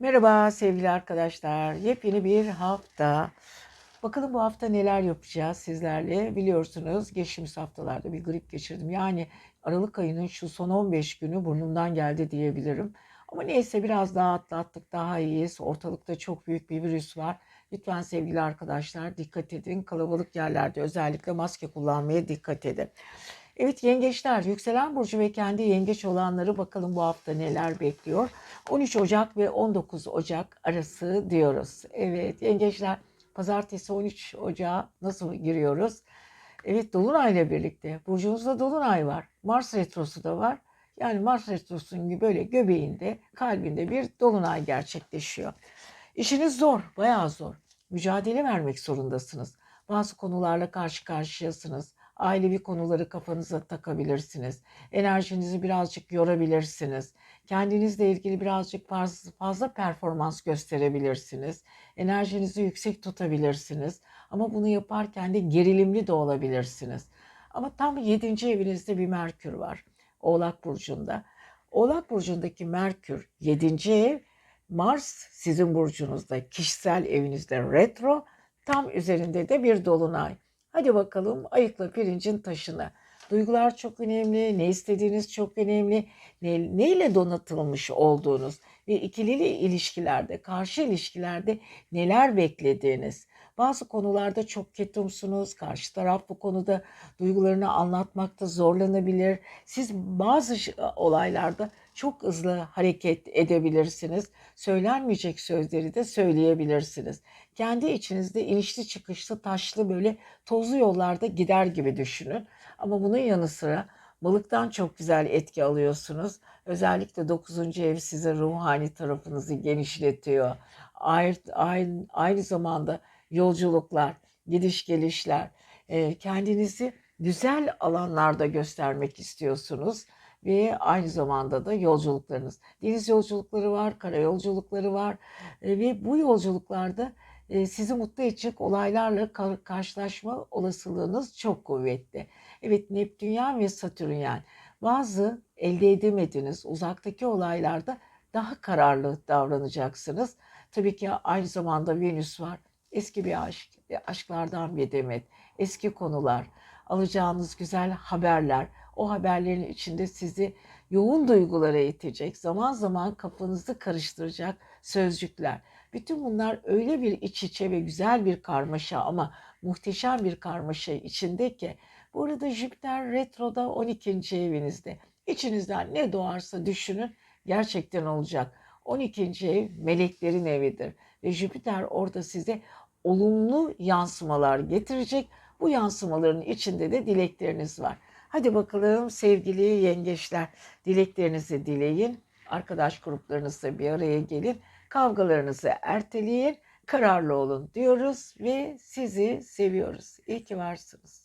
Merhaba sevgili arkadaşlar. Yepyeni bir hafta. Bakalım bu hafta neler yapacağız sizlerle. Biliyorsunuz geçtiğimiz haftalarda bir grip geçirdim. Yani Aralık ayının şu son 15 günü burnumdan geldi diyebilirim. Ama neyse biraz daha atlattık, daha iyiyiz. Ortalıkta çok büyük bir virüs var. Lütfen sevgili arkadaşlar dikkat edin. Kalabalık yerlerde özellikle maske kullanmaya dikkat edin. Evet yengeçler, yükselen burcu ve kendi yengeç olanları bakalım bu hafta neler bekliyor. 13 Ocak ve 19 Ocak arası diyoruz. Evet yengeçler pazartesi 13 Ocak'a nasıl giriyoruz? Evet Dolunay'la birlikte. Burcunuzda Dolunay var. Mars Retrosu da var. Yani Mars Retrosu'nun gibi böyle göbeğinde, kalbinde bir Dolunay gerçekleşiyor. İşiniz zor, bayağı zor. Mücadele vermek zorundasınız. Bazı konularla karşı karşıyasınız. Ailevi konuları kafanıza takabilirsiniz. Enerjinizi birazcık yorabilirsiniz. Kendinizle ilgili birazcık fazla, fazla performans gösterebilirsiniz. Enerjinizi yüksek tutabilirsiniz. Ama bunu yaparken de gerilimli de olabilirsiniz. Ama tam 7. evinizde bir Merkür var. Oğlak Burcu'nda. Oğlak Burcu'ndaki Merkür 7. ev, Mars sizin burcunuzda, kişisel evinizde retro, tam üzerinde de bir dolunay. Hadi bakalım ayıkla pirincin taşını. Duygular çok önemli, ne istediğiniz çok önemli, ne, neyle donatılmış olduğunuz ve ikili ilişkilerde, karşı ilişkilerde neler beklediğiniz. Bazı konularda çok ketumsunuz, karşı taraf bu konuda duygularını anlatmakta zorlanabilir. Siz bazı olaylarda çok hızlı hareket edebilirsiniz. Söylenmeyecek sözleri de söyleyebilirsiniz. Kendi içinizde inişli çıkışlı taşlı böyle tozlu yollarda gider gibi düşünün. Ama bunun yanı sıra balıktan çok güzel etki alıyorsunuz. Özellikle 9. ev size ruhani tarafınızı genişletiyor. Aynı, aynı, aynı zamanda yolculuklar, gidiş gelişler, kendinizi güzel alanlarda göstermek istiyorsunuz ve aynı zamanda da yolculuklarınız. Deniz yolculukları var, kara yolculukları var ve bu yolculuklarda sizi mutlu edecek olaylarla karşılaşma olasılığınız çok kuvvetli. Evet Neptünyen ve Satürnyen bazı elde edemediğiniz uzaktaki olaylarda daha kararlı davranacaksınız. Tabii ki aynı zamanda Venüs var. Eski bir aşk, aşklardan bir demet, eski konular, alacağınız güzel haberler, o haberlerin içinde sizi yoğun duygulara itecek, zaman zaman kafanızı karıştıracak sözcükler. Bütün bunlar öyle bir iç içe ve güzel bir karmaşa ama muhteşem bir karmaşa içinde ki burada Jüpiter retroda 12. evinizde. İçinizden ne doğarsa düşünün gerçekten olacak. 12. ev meleklerin evidir ve Jüpiter orada size olumlu yansımalar getirecek. Bu yansımaların içinde de dilekleriniz var. Hadi bakalım sevgili yengeçler dileklerinizi dileyin. Arkadaş gruplarınızla bir araya gelin. Kavgalarınızı erteleyin. Kararlı olun diyoruz ve sizi seviyoruz. İyi ki varsınız.